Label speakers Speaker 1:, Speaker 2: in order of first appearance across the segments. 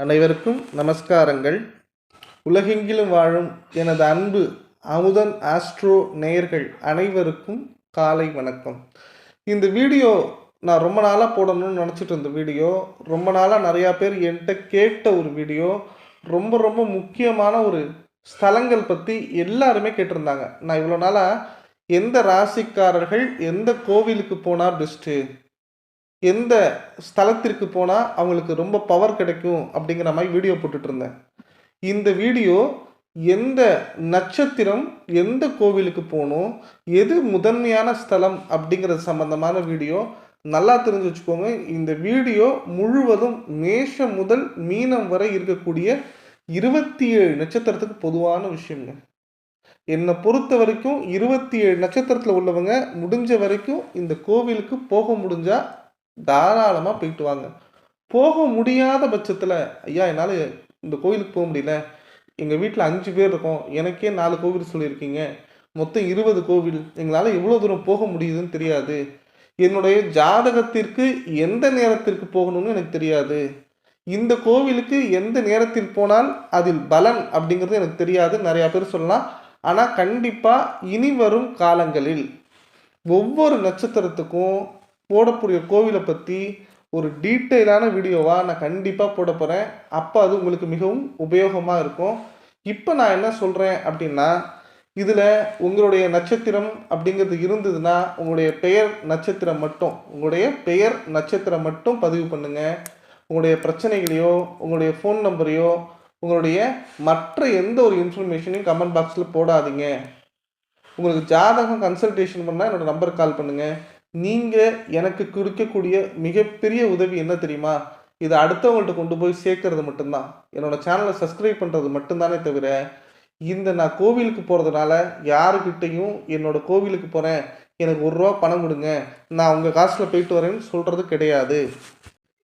Speaker 1: அனைவருக்கும் நமஸ்காரங்கள். உலகெங்கிலும் வாழும் எனது அன்பு அமுதன் ஆஸ்ட்ரோ நேயர்கள் அனைவருக்கும் காலை வணக்கம். இந்த வீடியோ நான் ரொம்ப நாளாக போடணும்னு நினச்சிட்டு இருந்த வீடியோ ரொம்ப நாளாக நிறையா பேர் என்கிட்ட கேட்ட ஒரு வீடியோ ரொம்ப ரொம்ப முக்கியமான ஒரு ஸ்தலங்கள் பற்றி எல்லாருமே கேட்டிருந்தாங்க. நான் இவ்வளோ நாளாக எந்த ராசிக்காரர்கள் எந்த கோவிலுக்கு போனால் பெஸ்ட்டு எந்த ஸ்தலத்திற்கு போனால் அவங்களுக்கு ரொம்ப பவர் கிடைக்கும் அப்படிங்கிற மாதிரி வீடியோ போட்டுட்டு இருந்தேன் இந்த வீடியோ எந்த நட்சத்திரம் எந்த கோவிலுக்கு போகணும் எது முதன்மையான ஸ்தலம் அப்படிங்கிறது சம்பந்தமான வீடியோ நல்லா தெரிஞ்சு வச்சுக்கோங்க. இந்த வீடியோ முழுவதும் மேஷம் முதல் மீனம் வரை இருக்கக்கூடிய இருபத்தி ஏழு நட்சத்திரத்துக்கு பொதுவான விஷயங்க. என்னை பொறுத்த வரைக்கும் இருபத்தி ஏழு நட்சத்திரத்தில் உள்ளவங்க முடிஞ்ச வரைக்கும் இந்த கோவிலுக்கு போக முடிஞ்சால் தாராளமாக போயிட்டு வாங்க. போக முடியாத பட்சத்தில் ஐயா என்னால் இந்த கோவிலுக்கு போக முடியல. எங்கள் வீட்டில் அஞ்சு பேர் இருக்கோம். எனக்கே நாலு கோவில் சொல்லியிருக்கீங்க. மொத்தம் இருபது கோவில். எங்களால் எவ்வளோ தூரம் போக முடியுதுன்னு தெரியாது. என்னுடைய ஜாதகத்திற்கு எந்த நேரத்திற்கு போகணும்னு எனக்கு தெரியாது. இந்த கோவிலுக்கு எந்த நேரத்தில் போனால் அதில் பலன் அப்படிங்கிறது எனக்கு தெரியாது. நிறையா பேர் சொல்லலாம். ஆனால் கண்டிப்பாக இனி வரும் காலங்களில் ஒவ்வொரு நட்சத்திரத்துக்கும் போடக்கூடிய கோவிலை பற்றி ஒரு டீட்டெயிலான வீடியோவாக நான் கண்டிப்பாக போட போகிறேன் அப்போ அது உங்களுக்கு மிகவும் உபயோகமாக இருக்கும். இப்போ நான் என்ன சொல்கிறேன் அப்படின்னா இதில் உங்களுடைய நட்சத்திரம் அப்படிங்கிறது இருந்ததுன்னா உங்களுடைய பெயர் நட்சத்திரம் மட்டும் உங்களுடைய பெயர் நட்சத்திரம் மட்டும் பதிவு பண்ணுங்கள் உங்களுடைய பிரச்சனைகளையோ உங்களுடைய ஃபோன் நம்பரையோ உங்களுடைய மற்ற எந்த ஒரு இன்ஃபர்மேஷனையும் கமெண்ட் பாக்ஸில் போடாதீங்க. உங்களுக்கு ஜாதகம் கன்சல்டேஷன் பண்ணால் என்னோடய நம்பருக்கு கால் பண்ணுங்கள் நீங்கள் எனக்கு கொடுக்கக்கூடிய மிகப்பெரிய உதவி என்ன தெரியுமா? இதை அடுத்தவங்கள்ட்ட கொண்டு போய் சேர்க்கறது மட்டும்தான். என்னோடய சேனலை சப்ஸ்கிரைப் பண்ணுறது மட்டும்தானே தவிர இந்த நான் கோவிலுக்கு போகிறதுனால யாருக்கிட்டையும் என்னோடய கோவிலுக்கு போகிறேன் எனக்கு ஒரு ரூபா பணம் கொடுங்க நான் உங்கள் காசில் போயிட்டு வரேன்னு சொல்கிறது கிடையாது.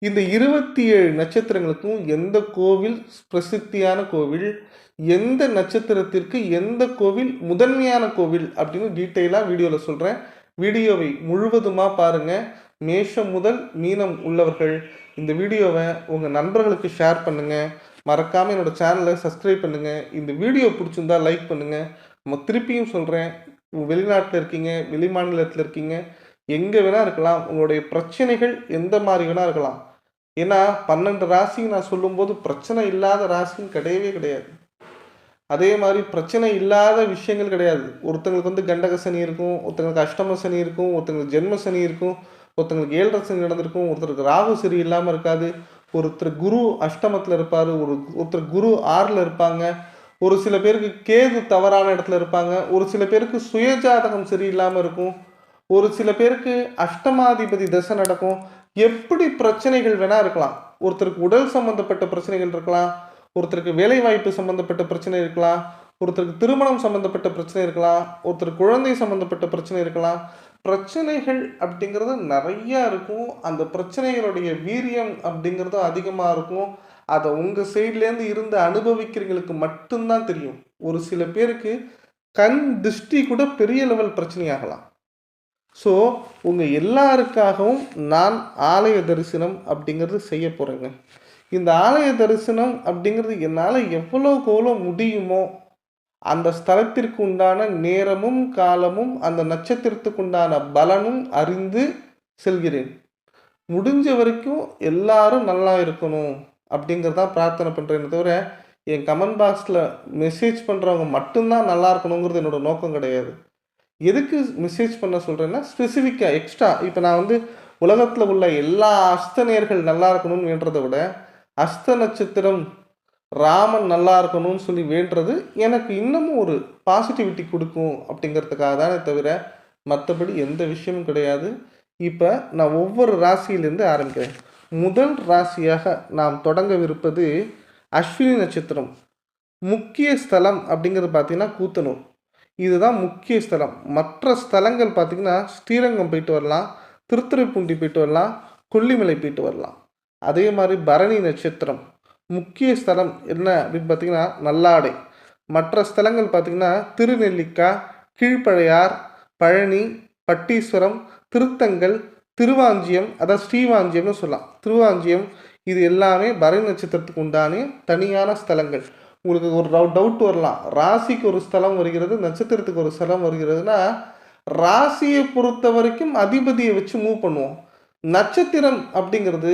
Speaker 1: இந்த இருபத்தி ஏழு நட்சத்திரங்களுக்கும் எந்த கோவில் பிரசித்தியான கோவில் எந்த நட்சத்திரத்திற்கு எந்த கோவில் முதன்மையான கோவில் அப்படின்னு டீட்டெயிலாக வீடியோவில் சொல்கிறேன் வீடியோவை முழுவதுமாக பாருங்கள் மேஷம் முதல் மீனம் உள்ளவர்கள் இந்த வீடியோவை உங்கள் நண்பர்களுக்கு ஷேர் பண்ணுங்கள் மறக்காமல் என்னோட சேனலை சப்ஸ்கிரைப் பண்ணுங்கள் இந்த வீடியோ பிடிச்சிருந்தா லைக் பண்ணுங்கள் நம்ம திருப்பியும் சொல்கிறேன் வெளிநாட்டில் இருக்கீங்க வெளி மாநிலத்தில் இருக்கீங்க எங்கே வேணால் இருக்கலாம். உங்களுடைய பிரச்சனைகள் எந்த மாதிரி வேணால் இருக்கலாம். ஏன்னா பன்னெண்டு ராசின்னு நான் சொல்லும்போது பிரச்சனை இல்லாத ராசின்னு கிடையவே கிடையாது. அதே மாதிரி பிரச்சனை இல்லாத விஷயங்கள் கிடையாது. ஒருத்தங்களுக்கு வந்து கண்டக சனி இருக்கும் ஒருத்தங்களுக்கு அஷ்டம சனி இருக்கும் ஒருத்தங்களுக்கு ஜென்ம சனி இருக்கும் ஒருத்தங்களுக்கு ஏழரை சனி நடந்திருக்கும் ஒருத்தருக்கு ராகு சரி இல்லாமல் இருக்காது. ஒருத்தர் குரு அஷ்டமத்தில் இருப்பார் ஒரு ஒருத்தர் குரு ஆறில் இருப்பாங்க. ஒரு சில பேருக்கு கேது தவறான இடத்துல இருப்பாங்க. ஒரு சில பேருக்கு சுயஜாதகம் சரியில்லாமல் இருக்கும். ஒரு சில பேருக்கு அஷ்டமாதிபதி தசை நடக்கும். எப்படி பிரச்சனைகள் வேணா இருக்கலாம். ஒருத்தருக்கு உடல் சம்பந்தப்பட்ட பிரச்சனைகள் இருக்கலாம். ஒருத்தருக்கு வேலை வாய்ப்பு பிரச்சனை இருக்கலாம் ஒருத்தருக்கு திருமணம் சம்மந்தப்பட்ட பிரச்சனை இருக்கலாம் ஒருத்தர் குழந்தை சம்மந்தப்பட்ட பிரச்சனை இருக்கலாம். பிரச்சனைகள் அப்படிங்கிறது நிறையா இருக்கும். அந்த பிரச்சனைகளுடைய வீரியம் அப்படிங்கிறதும் அதிகமாக இருக்கும். அதை உங்கள் சைட்லேருந்து இருந்து அனுபவிக்கிறவங்களுக்கு மட்டும்தான் தெரியும். ஒரு சில பேருக்கு கண் திருஷ்டி கூட பெரிய லெவல் பிரச்சனையாகலாம். ஸோ உங்கள் எல்லாருக்காகவும் நான் ஆலய தரிசனம் அப்படிங்கிறது செய்ய போகிறேங்க இந்த ஆலய தரிசனம் அப்படிங்கிறது என்னால் எவ்வளோக்கு எவ்வளோ முடியுமோ அந்த ஸ்தலத்திற்கு உண்டான நேரமும் காலமும் அந்த நட்சத்திரத்துக்கு உண்டான பலனும் அறிந்து செல்கிறேன். முடிஞ்ச வரைக்கும் எல்லாரும் நல்லா இருக்கணும் அப்படிங்கிறதான் பிரார்த்தனை பண்ணுறேன்னு தவிர என் கமெண்ட் பாக்ஸில் மெசேஜ் பண்ணுறவங்க மட்டும்தான் நல்லா இருக்கணுங்கிறது என்னோட நோக்கம் கிடையாது. எதுக்கு மெசேஜ் பண்ண சொல்கிறேன்னா ஸ்பெசிஃபிக்காக எக்ஸ்ட்ரா இப்போ நான் வந்து உலகத்தில் உள்ள எல்லா அஸ்தநேர்கள் நல்லா இருக்கணும்னு வேண்டதை விட அஸ்த நட்சத்திரம் ராமன் நல்லா இருக்கணும்னு சொல்லி வேண்டுறது எனக்கு இன்னமும் ஒரு பாசிட்டிவிட்டி கொடுக்கும் அப்படிங்கிறதுக்காக தானே தவிர மற்றபடி எந்த விஷயமும் கிடையாது. இப்போ நான் ஒவ்வொரு ராசியிலேருந்து ஆரம்பிக்கிறேன். முதல் ராசியாக நாம் தொடங்கவிருப்பது அஸ்வினி நட்சத்திரம். முக்கிய ஸ்தலம் அப்படிங்கிறது பார்த்திங்கன்னா கூத்தனூர். இதுதான் முக்கிய ஸ்தலம். மற்ற ஸ்தலங்கள் பார்த்திங்கன்னா ஸ்ரீரங்கம் போயிட்டு வரலாம் திருத்துறைப்பூண்டி போயிட்டு வரலாம் கொல்லிமலை போயிட்டு வரலாம். அதே மாதிரி பரணி நட்சத்திரம் முக்கிய ஸ்தலம் என்ன அப்படின்னு பார்த்தீங்கன்னா நல்லாடை. மற்ற ஸ்தலங்கள் பார்த்திங்கன்னா திருநெல்லிக்காய் கீழ்ப்பழையார் பழனி பட்டீஸ்வரம் திருத்தங்கல் திருவாஞ்சியம் அதாவது ஸ்ரீவாஞ்சியம்னு சொல்லலாம். திருவாஞ்சியம் இது எல்லாமே பரணி நட்சத்திரத்துக்கு உண்டான தனியான ஸ்தலங்கள். உங்களுக்கு ஒரு டவுட் வரலாம். ராசிக்கு ஒரு ஸ்தலம் வருகிறது நட்சத்திரத்துக்கு ஒரு ஸ்தலம் வருகிறதுனா ராசியை பொறுத்த வரைக்கும் அதிபதியை வச்சு மூவ் பண்ணுவோம். நட்சத்திரம் அப்படிங்கிறது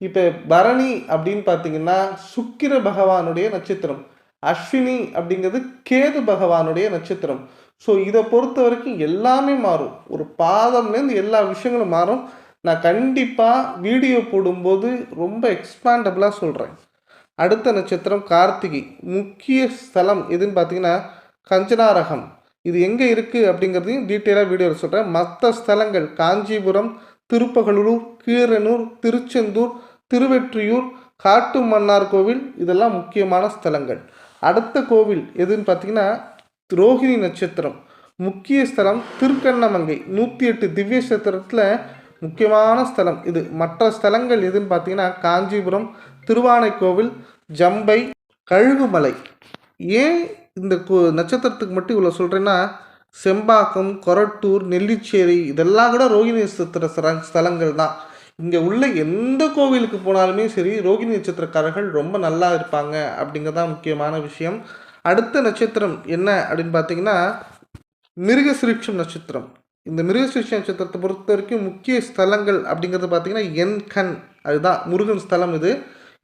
Speaker 1: இப்போ பரணி அப்படின்னு பார்த்தீங்கன்னா சுக்கிர பகவானுடைய நட்சத்திரம். அஸ்வினி அப்படிங்கிறது கேது பகவானுடைய நட்சத்திரம். ஸோ இதை பொறுத்த வரைக்கும் எல்லாமே மாறும். ஒரு பாதம்லேருந்து எல்லா விஷயங்களும் மாறும். நான் கண்டிப்பாக வீடியோ போடும்போது ரொம்ப எக்ஸ்பாண்டபிளாக சொல்கிறேன் அடுத்த நட்சத்திரம் கார்த்திகை. முக்கிய ஸ்தலம் எதுன்னு பார்த்தீங்கன்னா கஞ்சனாரகம். இது எங்கே இருக்குது அப்படிங்கிறதையும் டீட்டெயிலாக வீடியோவில் சொல்கிறேன் மற்ற ஸ்தலங்கள் காஞ்சிபுரம் திருப்பகலூர் கீரனூர் திருச்செந்தூர் திருவெற்றியூர் காட்டு மன்னார் கோவில் இதெல்லாம் முக்கியமான ஸ்தலங்கள். அடுத்த கோவில் எதுன்னு பார்த்தீங்கன்னா ரோஹிணி நட்சத்திரம். முக்கிய ஸ்தலம் திருக்கண்ணமங்கை. நூற்றி எட்டு திவ்ய சத்திரத்தில் முக்கியமான ஸ்தலம் இது. மற்ற ஸ்தலங்கள் எதுன்னு பார்த்தீங்கன்னா காஞ்சிபுரம் திருவானைக்கோவில் ஜம்பை கழுகுமலை. ஏன் இந்த கோ நட்சத்திரத்துக்கு மட்டும் இவ்வளோ சொல்கிறேன்னா செம்பாக்கம் கொரட்டூர் நெல்லிச்சேரி இதெல்லாம் கூட ரோகிணி நட்சத்திர ஸ்தலங்கள் தான் இங்கே உள்ள எந்த கோவிலுக்கு போனாலுமே சரி ரோகிணி நட்சத்திரக்காரர்கள் ரொம்ப நல்லா இருப்பாங்க அப்படிங்கிறதான் முக்கியமான விஷயம். அடுத்த நட்சத்திரம் என்ன அப்படின்னு பார்த்தீங்கன்னா மிருகசிருட்சம் நட்சத்திரம். இந்த மிருகசிருட்ச நட்சத்திரத்தை பொறுத்த வரைக்கும் முக்கிய ஸ்தலங்கள் அப்படிங்கிறது பார்த்தீங்கன்னா என் கண் அதுதான் முருகன் ஸ்தலம் இது.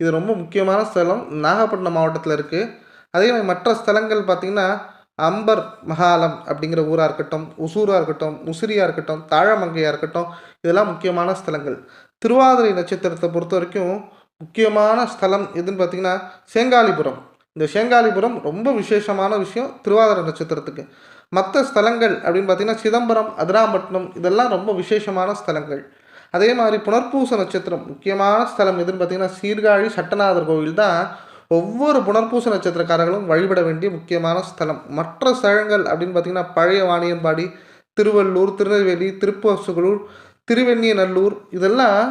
Speaker 1: இது ரொம்ப முக்கியமான ஸ்தலம். நாகப்பட்டினம் மாவட்டத்தில் இருக்குது அதே மாதிரி மற்ற ஸ்தலங்கள் பார்த்தீங்கன்னா அம்பர் மகாலம் அப்படிங்கிற ஊராக இருக்கட்டும் உசூராக இருக்கட்டும் உசிரியாக இருக்கட்டும் தாழமங்கையாக இருக்கட்டும் இதெல்லாம் முக்கியமான ஸ்தலங்கள். திருவாதிரை நட்சத்திரத்தை பொறுத்த வரைக்கும் முக்கியமான ஸ்தலம் எதுன்னு பார்த்தீங்கன்னா சேங்காலிபுரம். இந்த சேங்காலிபுரம் ரொம்ப விசேஷமான விஷயம் திருவாதிரை நட்சத்திரத்துக்கு. மற்ற ஸ்தலங்கள் அப்படின்னு பார்த்தீங்கன்னா சிதம்பரம் அதிராம்பட்டினம் இதெல்லாம் ரொம்ப விசேஷமான ஸ்தலங்கள். அதே மாதிரி புனர்பூச நட்சத்திரம் முக்கியமான ஸ்தலம் எதுன்னு பார்த்தீங்கன்னா சீர்காழி சட்டநாதர் கோவில் தான் ஒவ்வொரு புனர்பூச நட்சத்திரக்காரர்களும் வழிபட வேண்டிய முக்கியமான ஸ்தலம். மற்ற ஸ்தலங்கள் அப்படின்னு பார்த்தீங்கன்னா பழைய வாணியம்பாடி திருவள்ளூர் திருநெல்வேலி திருப்பசுகளூர் திருவெண்ணியநல்லூர் இதெல்லாம்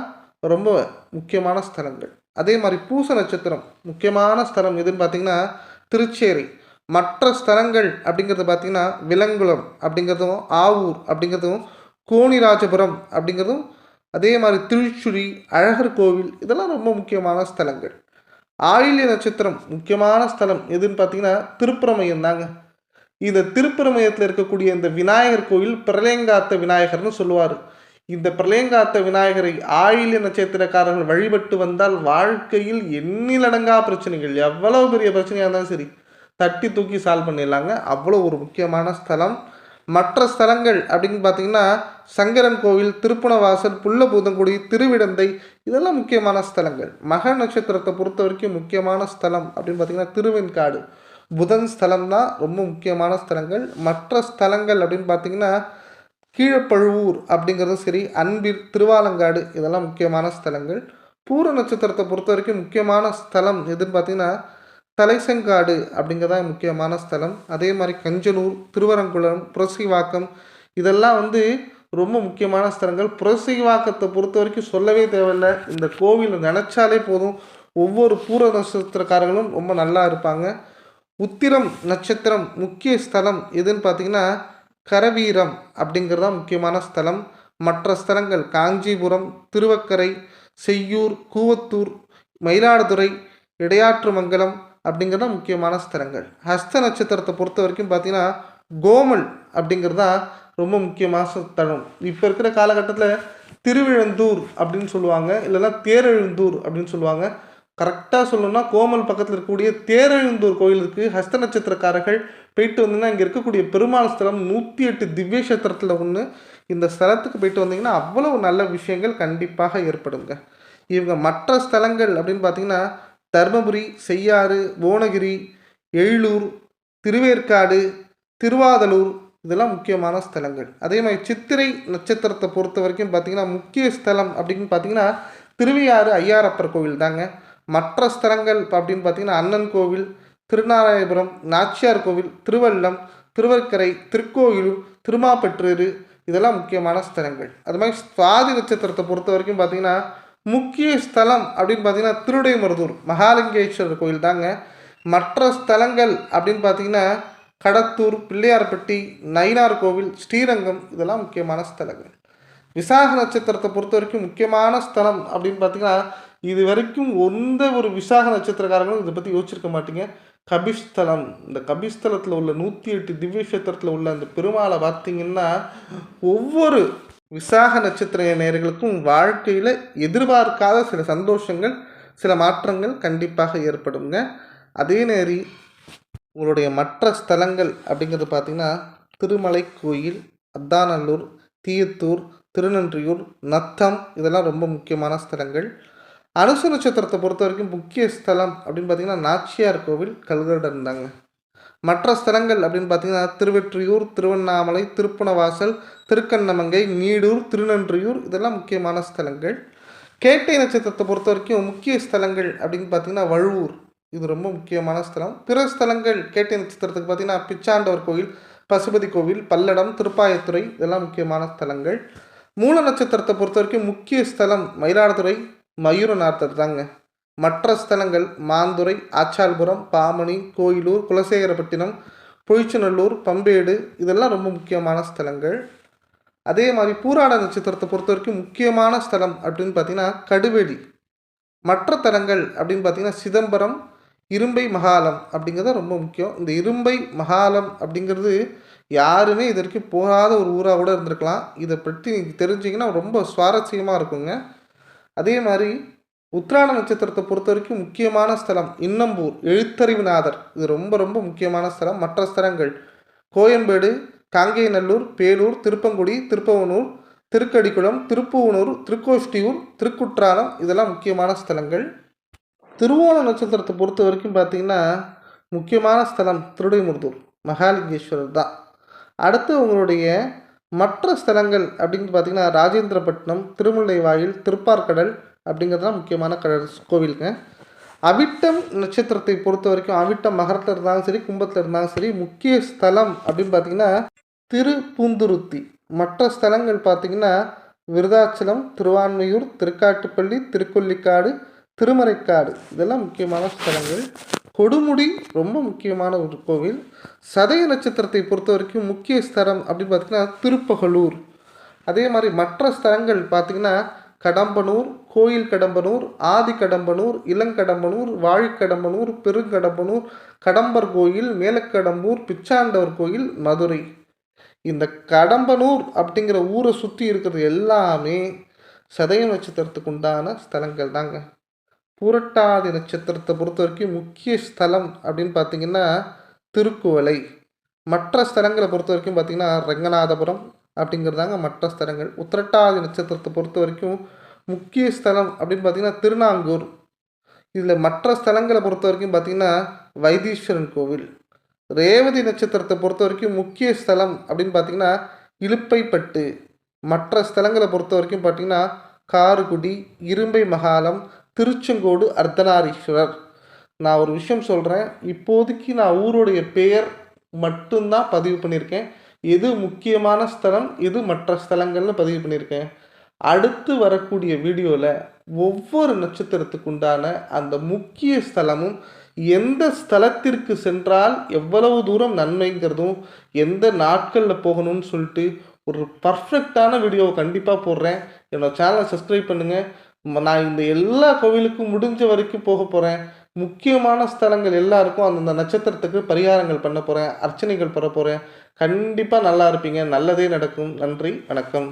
Speaker 1: ரொம்ப முக்கியமான ஸ்தலங்கள். அதே மாதிரி பூச நட்சத்திரம் முக்கியமான ஸ்தலம் எதுன்னு பார்த்தீங்கன்னா திருச்சேரி. மற்ற ஸ்தலங்கள் அப்படிங்கிறது பார்த்தீங்கன்னா விலங்குளம் அப்படிங்கிறதும் ஆவூர் அப்படிங்கிறதும் கோணிராஜபுரம் அப்படிங்கிறதும் அதே மாதிரி திருச்சுழி அழகர் கோவில் இதெல்லாம் ரொம்ப முக்கியமான ஸ்தலங்கள். ஆயில்ய நட்சத்திரம் முக்கியமான ஸ்தலம். எதுன்னு பார்த்தீங்கன்னா திருப்புறமையம் தாங்க. இந்த திருப்புறமயத்தில் இருக்கக்கூடிய இந்த விநாயகர் கோயில் பிரளயங்காத்த விநாயகர்னு சொல்லுவார். இந்த பிரளயங்காத்த விநாயகரை ஆயில்ய நட்சத்திரக்காரர்கள் வழிபட்டு வந்தால் வாழ்க்கையில் எண்ணிலடங்கா பிரச்சனைகள் எவ்வளவு பெரிய பிரச்சனையாக இருந்தாலும் சரி தட்டி தூக்கி சால்வ் பண்ணிடலாங்க. அவ்வளோ ஒரு முக்கியமான ஸ்தலம். மற்ற ஸ்தலங்கள் அப்படின்னு பார்த்தீங்கன்னா சங்கரன் கோவில் திருப்புணவாசல் புல்லபூதங்குடி திருவிடந்தை இதெல்லாம் முக்கியமான ஸ்தலங்கள். மக நட்சத்திரத்தை பொறுத்த வரைக்கும் முக்கியமான ஸ்தலம் அப்படின்னு பார்த்தீங்கன்னா திருவெண்காடு. புதன் ஸ்தலம் தான் ரொம்ப முக்கியமான ஸ்தலங்கள். மற்ற ஸ்தலங்கள் அப்படின்னு பார்த்தீங்கன்னா கீழப்பழுவூர் அப்படிங்கிறதும் சரி அன்பிர் திருவாலங்காடு இதெல்லாம் முக்கியமான ஸ்தலங்கள். பூர நட்சத்திரத்தை பொறுத்த வரைக்கும் முக்கியமான ஸ்தலம் எதுன்னு பார்த்தீங்கன்னா தலைசங்காடு அப்படிங்கிறதா முக்கியமான ஸ்தலம். அதே மாதிரி கஞ்சனூர் திருவரங்குளம் புரசிவாக்கம் இதெல்லாம் வந்து ரொம்ப முக்கியமான ஸ்தலங்கள். புரசிவாக்கத்தை பொறுத்த வரைக்கும் சொல்லவே தேவையில்லை. இந்த கோவில் நினச்சாலே போதும். ஒவ்வொரு பூர நட்சத்திரக்காரர்களும் ரொம்ப நல்லா இருப்பாங்க. உத்திரம் நட்சத்திரம் முக்கிய ஸ்தலம் எதுன்னு பார்த்தீங்கன்னா கரவீரம் அப்படிங்கிறது தான் முக்கியமான ஸ்தலம். மற்ற ஸ்தலங்கள் காஞ்சிபுரம் திருவக்கரை செய்யூர் கூவத்தூர் மயிலாடுதுறை இடையாற்றுமங்கலம் அப்படிங்கிறது தான் முக்கியமான ஸ்தலங்கள். ஹஸ்த நட்சத்திரத்தை பொறுத்த வரைக்கும் பார்த்தீங்கன்னா கோமல் அப்படிங்கிறது தான் ரொம்ப முக்கியமான ஸ்தலம். இப்போ இருக்கிற காலகட்டத்தில் திருவிழந்தூர் அப்படின்னு சொல்லுவாங்க இல்லைன்னா தேரெழுந்தூர் அப்படின்னு சொல்லுவாங்க. கரெக்டாக சொல்லணும்னா கோமல் பக்கத்தில் இருக்கக்கூடிய தேரெழுந்தூர் கோயிலுக்கு ஹஸ்த நட்சத்திரக்காரர்கள் போயிட்டு வந்தீங்கன்னா இங்கே இருக்கக்கூடிய பெருமாள் ஸ்தலம் நூற்றி எட்டு திவ்ய கஷேத்திரத்தில் ஒன்று இந்த ஸ்தலத்துக்கு போயிட்டு வந்தீங்கன்னா அவ்வளோ நல்ல விஷயங்கள் கண்டிப்பாக ஏற்படுங்க. இவங்க மற்ற ஸ்தலங்கள் அப்படின்னு பார்த்தீங்கன்னா தர்மபுரி செய்யாறு புவனகிரி எழிலூர் திருவேற்காடு திருவாதலூர் இதெல்லாம் முக்கியமான ஸ்தலங்கள். அதே மாதிரி சித்திரை நட்சத்திரத்தை பொறுத்த வரைக்கும் பார்த்தீங்கன்னா முக்கிய ஸ்தலம் அப்படின்னு பார்த்தீங்கன்னா திருவையாறு ஐயாரப்பர் கோவில் தாங்க. மற்ற ஸ்தலங்கள் அப்படின்னு பார்த்தீங்கன்னா அண்ணன் கோவில் திருநாராயபுரம் நாச்சியார் கோவில் திருவல்லம் திருவர்க்கரை திருக்கோயிலூர் திருமாப்பெற்றூர் இதெல்லாம் முக்கியமான ஸ்தலங்கள். அது மாதிரி சுவாதி நட்சத்திரத்தை பொறுத்த வரைக்கும் பார்த்தீங்கன்னா முக்கிய ஸ்தலம் அப்படின்னு பார்த்தீங்கன்னா திருடைமருதூர் மகாலிங்கேஸ்வரர் கோயில் தாங்க. மற்ற ஸ்தலங்கள் அப்படின்னு பார்த்தீங்கன்னா கடத்தூர் பிள்ளையார்பட்டி நயினார் கோவில் ஸ்ரீரங்கம் இதெல்லாம் முக்கியமான ஸ்தலங்கள். விசாக நட்சத்திரத்தை பொறுத்த வரைக்கும் முக்கியமான ஸ்தலம் அப்படின்னு பார்த்தீங்கன்னா இது வரைக்கும் எந்த ஒரு விசாக நட்சத்திரக்காரங்களும் இதை பற்றி யோசிச்சிருக்க மாட்டீங்க. கபிஸ்தலம். இந்த கபிஸ்தலத்தில் உள்ள நூற்றி எட்டு திவ்ய கஷேத்திரத்தில் உள்ள அந்த பெருமாளை பார்த்தீங்கன்னா ஒவ்வொரு விசாக நட்சத்திர நேர்களுக்கும் வாழ்க்கையில் எதிர்பார்க்காத சில சந்தோஷங்கள் சில மாற்றங்கள் கண்டிப்பாக ஏற்படுங்க. அதே நேரி உங்களுடைய மற்ற ஸ்தலங்கள் அப்படிங்கிறது பார்த்திங்கன்னா திருமலை கோயில் அத்தாநல்லூர் தீயத்தூர் திருநன்றியூர் நத்தம் இதெல்லாம் ரொம்ப முக்கியமான ஸ்தலங்கள். அனுசு நட்சத்திரத்தை பொறுத்த வரைக்கும் முக்கிய ஸ்தலம் அப்படின்னு பார்த்தீங்கன்னா நாச்சியார் கோவில் கல்கடன் தாங்க மற்ற ஸ்தலங்கள் அப்படின்னு பார்த்தீங்கன்னா திருவெற்றியூர் திருவண்ணாமலை திருப்பணவாசல் திருக்கண்ணமங்கை நீடூர் திருநன்றியூர் இதெல்லாம் முக்கியமான ஸ்தலங்கள். கேட்டை நட்சத்திரத்தை பொறுத்த வரைக்கும் முக்கிய ஸ்தலங்கள் அப்படின்னு பார்த்தீங்கன்னா வழுவூர். இது ரொம்ப முக்கியமான ஸ்தலம். பிற ஸ்தலங்கள் கேட்டை நட்சத்திரத்துக்கு பார்த்தீங்கன்னா பிச்சாண்டவர் கோவில் பசுபதி கோவில் பல்லடம் திருப்பாயத்துறை இதெல்லாம் முக்கியமான ஸ்தலங்கள். மூல நட்சத்திரத்தை பொறுத்த வரைக்கும் முக்கிய ஸ்தலம் மயிலாடுதுறை மயூரநாத்தர் தாங்க. மற்ற ஸ்தலங்கள் மாந்துரை ஆச்சால்புரம் பாமணி கோயிலூர் குலசேகரப்பட்டினம் பொய்ச்சநல்லூர் பம்பேடு இதெல்லாம் ரொம்ப முக்கியமான ஸ்தலங்கள். அதே மாதிரி பூராட நட்சத்திரத்தை பொறுத்த வரைக்கும் முக்கியமான ஸ்தலம் அப்படின்னு பார்த்தீங்கன்னா கடுவெளி மற்ற தலங்கள் அப்படின்னு பார்த்தீங்கன்னா சிதம்பரம் இரும்பை மகாலம் அப்படிங்கிறது ரொம்ப முக்கியம். இந்த இரும்பை மகாலம் அப்படிங்கிறது யாருமே இதற்கு போகாத ஒரு ஊராக கூட இருந்திருக்கலாம். இதை பற்றி நீங்கள் தெரிஞ்சிங்கன்னா ரொம்ப சுவாரஸ்யமாக இருக்குங்க. அதே மாதிரி உத்ராட நட்சத்திரத்தை பொறுத்த வரைக்கும் முக்கியமான ஸ்தலம் இன்னம்பூர் எழுத்தறிவுநாதர். இது ரொம்ப ரொம்ப முக்கியமான ஸ்தலம். மற்ற ஸ்தலங்கள் கோயம்பேடு காங்கேயநல்லூர் பேலூர் திருப்பங்குடி திருப்பவனூர் திருக்கடிக்குளம் திருப்புவனூர் திருக்கோஷ்டியூர் திருக்குற்றாலம். இதெல்லாம் முக்கியமான ஸ்தலங்கள். திருவோண நட்சத்திரத்தை பொறுத்த வரைக்கும் பார்த்திங்கன்னா முக்கியமான ஸ்தலம் திருடைமுருதூர் மகாலிங்கேஸ்வரர் தான். அடுத்து உங்களுடைய மற்ற ஸ்தலங்கள் அப்படின்னு பார்த்தீங்கன்னா ராஜேந்திரப்பட்டினம் திருமுல்லை வாயில் அப்படிங்கிறது அப்படிங்கிறதுலாம் முக்கியமான கடல் கோவிலுங்க. அவிட்டம் நட்சத்திரத்தை பொறுத்த வரைக்கும் அவிட்டம் மகரத்தில் இருந்தாலும் சரி கும்பத்தில் இருந்தாலும் சரி முக்கிய ஸ்தலம் அப்படின்னு பார்த்தீங்கன்னா திருப்பூந்துருத்தி. மற்ற ஸ்தலங்கள் பார்த்திங்கன்னா விருதாச்சலம் திருவான்மையூர் திருக்காட்டுப்பள்ளி திருக்கொல்லிக்காடு திருமறைக்காடு. இதெல்லாம் முக்கியமான ஸ்தலங்கள். கொடுமுடி ரொம்ப முக்கியமான ஒரு கோவில். சதய நட்சத்திரத்தை பொறுத்த வரைக்கும் முக்கிய ஸ்தலம் அப்படின்னு பார்த்திங்கன்னா திருப்பகலூர். அதே மாதிரி மற்ற ஸ்தலங்கள் பார்த்திங்கன்னா கடம்பனூர் கோயில் கடம்பனூர் ஆதி கடம்பனூர் இளங்கடம்பனூர் வாழிக்கடம்பனூர் பெருங்கடம்பனூர் கடம்பர் கோயில் மேலக்கடம்பூர் பிச்சாண்டவர் கோயில் மதுரை. இந்த கடம்பனூர் அப்படிங்கிற ஊரை சுற்றி இருக்கிறது எல்லாமே சதய நட்சத்திரத்துக்கு உண்டான ஸ்தலங்கள் தாங்க. புரட்டாதி நட்சத்திரத்தை பொறுத்த வரைக்கும் முக்கிய ஸ்தலம் அப்படின்னு பார்த்தீங்கன்னா திருக்குவலை மற்ற ஸ்தலங்களை பொறுத்த வரைக்கும் பார்த்திங்கன்னா ரங்கநாதபுரம் அப்படிங்கிறதாங்க மற்ற ஸ்தலங்கள். உத்திரட்டாதி நட்சத்திரத்தை பொறுத்த வரைக்கும் முக்கிய ஸ்தலம் அப்படின்னு பார்த்திங்கன்னா திருநாங்கூர். இதில் மற்ற ஸ்தலங்களை பொறுத்த வரைக்கும் பார்த்திங்கன்னா வைத்தீஸ்வரன் கோவில். ரேவதி நட்சத்திரத்தை பொறுத்த வரைக்கும் முக்கிய ஸ்தலம் அப்படின்னு பார்த்திங்கன்னா இழுப்பைப்பட்டு மற்ற ஸ்தலங்களை பொறுத்த வரைக்கும் பார்த்திங்கன்னா காருகுடி இரும்பை மகாலம் திருச்செங்கோடு அர்த்தநாரீஸ்வரர். நான் ஒரு விஷயம் சொல்கிறேன் இப்போதைக்கு நான் ஊருடைய பெயர் மட்டும்தான் பதிவு பண்ணியிருக்கேன். எது முக்கியமான ஸ்தலம் எது மற்ற ஸ்தலங்கள்னு பதிவு பண்ணியிருக்கேன். அடுத்து வரக்கூடிய வீடியோவில் ஒவ்வொரு நட்சத்திரத்துக்கு உண்டான அந்த முக்கிய ஸ்தலமும் எந்த ஸ்தலத்திற்கு சென்றால் எவ்வளவு தூரம் நன்மைங்கிறதும் எந்த நாட்களில் போகணும்னு சொல்லிட்டு ஒரு பர்ஃபெக்டான வீடியோவை கண்டிப்பாக போடுறேன். என்னோடய சேனலை சப்ஸ்கிரைப் பண்ணுங்கள் நான் இந்த எல்லா கோவிலுக்கும் முடிஞ்ச வரைக்கும் போக போகிறேன் முக்கியமான ஸ்தலங்கள் எல்லாருக்கும் அந்தந்த நட்சத்திரத்துக்கு பரிகாரங்கள் பண்ண போகிறேன் அர்ச்சனைகள் பண்ண போகிறேன் கண்டிப்பாக நல்லா இருப்பீங்க. நல்லதே நடக்கும். நன்றி வணக்கம்.